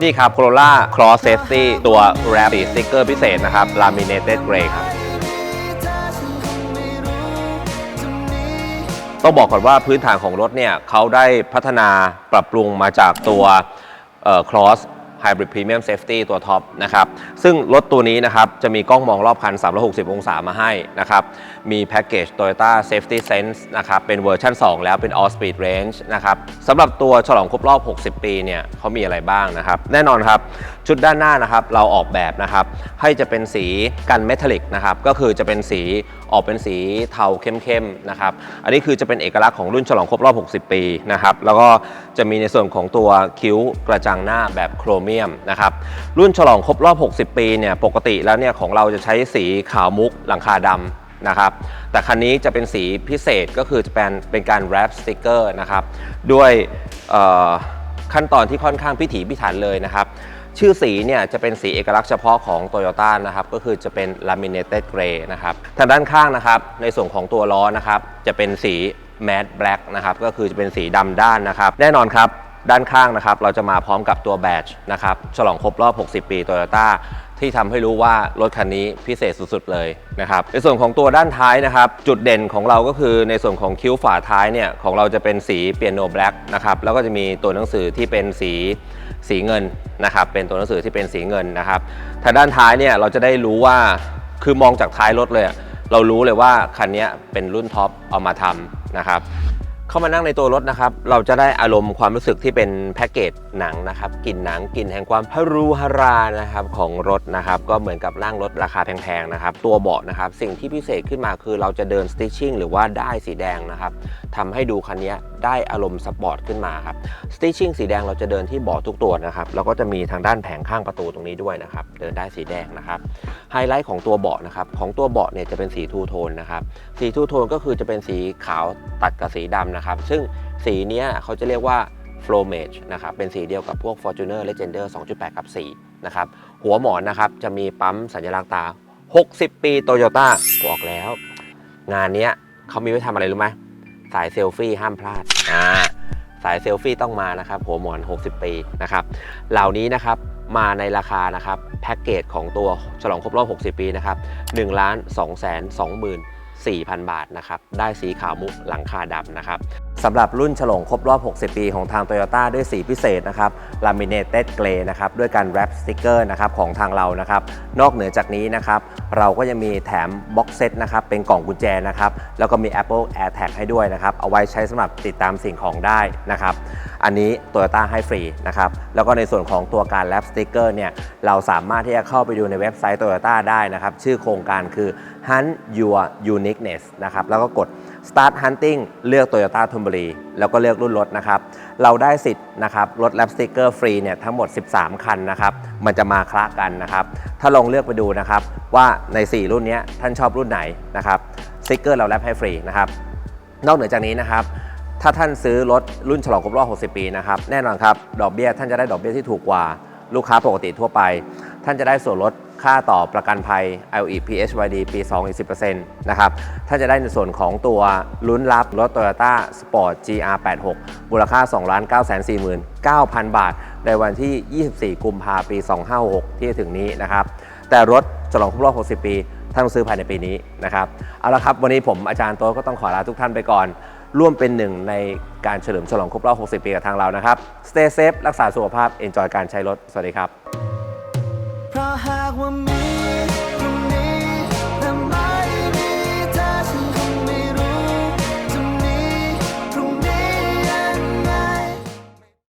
นี่ครับ Corolla Cross Safety ตัว Wrap สีสติกเกอร์พิเศษนะครับ Laminated Grey ครับ ต้องบอกก่อนว่าพื้นฐานของรถเนี่ยเขาได้พัฒนาปรับปรุงมาจากตัวเอ่อ Cross Hybrid Premium Safety ตัวท็อปนะครับซึ่งรถตัวนี้นะครับจะมีกล้องมองรอบคัน 360 องศามาให้นะครับมีแพ็กเกจ Toyota Safety Sense นะครับเป็นเวอร์ชัน2 แล้วเป็น All Speed Range นะครับสำหรับตัวฉลองครบรอบ 60 ปีเนี่ยเขามีอะไรบ้างนะครับแน่นอนครับชุดด้านหน้านะครับเราออกแบบนะครับให้จะเป็นสีกันเมทัลลิกนะครับก็คือจะเป็นสีออกเป็นสีเทาเข้มๆนะครับอันนี้คือจะเป็นเอกลักษณ์ของรุ่นฉลองครบรอบ 60 ปีนะครับแล้วก็จะมีในส่วนของตัวคิ้วกระจังหน้าแบบโครเมียมนะครับรุ่นฉลองครบรอบ 60 ปีเนี่ยปกติแล้วเนี่ยของเราจะใช้สีขาวมุกหลังคาดำนะครับแต่คันนี้จะเป็นสีพิเศษก็คือจะเป็นเป็นการแรปสติกเกอร์นะครับด้วยขั้นตอนที่ค่อนข้างพิถีพิถันเลยนะครับชื่อสีเนี่ยจะเป็นสีเอกลักษณ์เฉพาะของ Toyota นะครับก็คือจะเป็น laminated gray นะครับทางด้านข้างนะครับในส่วนของตัวล้อนะครับจะเป็นสี matte black นะครับก็คือจะเป็นสีดำด้านนะครับ แน่นอนครับ ด้านข้างนะครับ เราจะมาพร้อมกับตัวแบตนะครับ ฉลองครบรอบ 60 ปี Toyota ที่ทำให้รู้ว่ารถคันนี้พิเศษสุดๆเลยนะครับในส่วนของตัวด้านท้ายนะครับ จุดเด่นของเราก็คือในส่วนของคิ้วฝาท้ายเนี่ยของเราจะเป็นสีเปียโนแบล็กนะครับแล้วก็จะมีตัวหนังสือที่เป็นสีสีเงินนะครับ เป็นตัวหนังสือที่เป็นสีเงินนะครับทางด้านท้ายเนี่ยเราจะได้รู้ว่าคือมองจากท้ายรถเลย เรารู้เลยว่าคันนี้เป็นรุ่นท็อปเอามาทำนะครับ เข้ามานั่งในตัวรถนะครับ เราจะได้อารมณ์ความรู้สึกที่เป็นแพ็กเกจหนังนะครับกลิ่นหนังกลิ่นแห่งความฮารูฮารานะครับของรถนะครับ ก็เหมือนกับนั่งรถราคาแพงๆนะครับ ตัวเบาะนะครับ สิ่งที่พิเศษขึ้นมาคือเราจะเดินสติชชิ่งหรือว่าได้สีแดงนะครับทำให้ดูคันนี้ได้อารมณ์สปอร์ตขึ้นมาครับสติชชิ่งสีแดงเราจะเดินที่เบาะทุกตัวนะครับแล้วก็จะมีทางด้านแผงข้างประตูตรงนี้ด้วยนะครับ เดินได้สีแดงนะครับไฮไลท์ของตัวเบาะนะครับของตัวเบาะเนี่ยจะเป็นสีทูโทนนะครับสีทูโทนก็คือจะเป็นสีขาวตัดกับสีดำนะครับ ซึ่งสีนี้เขาจะเรียกว่า flow mage นะครับ เป็นสีเดียวกับพวก Fortuner Legender 2.8 กับ 4 นะครับ หัวหมอนนะครับ จะมีปั๊มสัญลักษณ์ตา 60 ปีโตโยต้าบอกแล้ว งานนี้เขามีไว้ทำอะไรรู้ไหมสายเซลฟี่ห้ามพลาดอ่าสายเซลฟี่ต้องมานะครับ หัวหมอน 60 ปีนะครับ เหล่านี้นะครับมาในราคานะครับ แพ็กเกจของตัวฉลองครบรอบ 60 ปีนะครับ1ล้าน2แสน2 4,000 บาทนะครับ ได้สีขาวมุกหลังคาดำนะครับ สำหรับรุ่นฉลองครบรอบ 60 ปีของทาง Toyota ด้วยสีพิเศษนะครับ Laminated Grey นะครับ ด้วยการแรปสติกเกอร์นะครับของทางเรานะครับ นอกเหนือจากนี้นะครับ เราก็ยังมีแถมบ็อกเซตนะครับ เป็นกล่องกุญแจนะครับ แล้วก็มี Apple AirTag ให้ด้วยนะครับ เอาไว้ใช้สำหรับติดตามสิ่งของได้นะครับ อันนี้ Toyota ให้ฟรีนะครับ แล้วก็ในส่วนของตัวการแรปสติกเกอร์เนี่ย เราสามารถที่จะเข้าไปดูในเว็บไซต์ Toyota ได้นะครับ ชื่อโครงการคือ Hunt Your Uniqueness นะครับ แล้วก็กด Start Hunting เลือก Toyota ธนบุรีแล้วก็เลือกรุ่นรถนะครับ เราได้สิทธิ์นะครับรถแรปสติกเกอร์ฟรีเนี่ยทั้งหมด 13 คันนะครับมันจะมาคละกันนะครับ ถ้าลองเลือกไปดูนะครับว่าใน 4 รุ่นนี้ท่านชอบรุ่นไหนนะครับสติกเกอร์เราแรปให้ฟรีนะครับนอกเหนือจากนี้นะครับถ้าท่านซื้อรถรุ่นฉลองครบรอบ 60 ปีนะครับแน่นอนครับดอกเบี้ยท่านจะได้ดอกเบี้ยที่ถูกกว่าลูกค้าปกติทั่วไป ท่านจะได้ส่วนลดค่าต่อประกันภัย LE PHYD ปี 2 อีก 10%นะครับ ท่านจะได้ในส่วนของตัวลุ้นรับรถ Toyota Sport GR86 มูลค่า 2 9 4 9 0 0บาท ในวันที่ 24 กุมภาปี 2566ที่จะถึงนี้นะครับ แต่รถฉลองครบรอบ 60 ปี ท่านต้องซื้อภายในปีนี้นะครับ เอาละครับ วันนี้ผมอาจารย์โต๊ะก็ต้องขอลาทุกท่านไปก่อน ร่วมเป็นหนึ่งในการเฉลิมฉลองครบรอบ 60 ปีกับทางเรานะครับ Stay safe รักษาสุขภาพ enjoy การใช้รถ สวัสดีครับ ว่ามี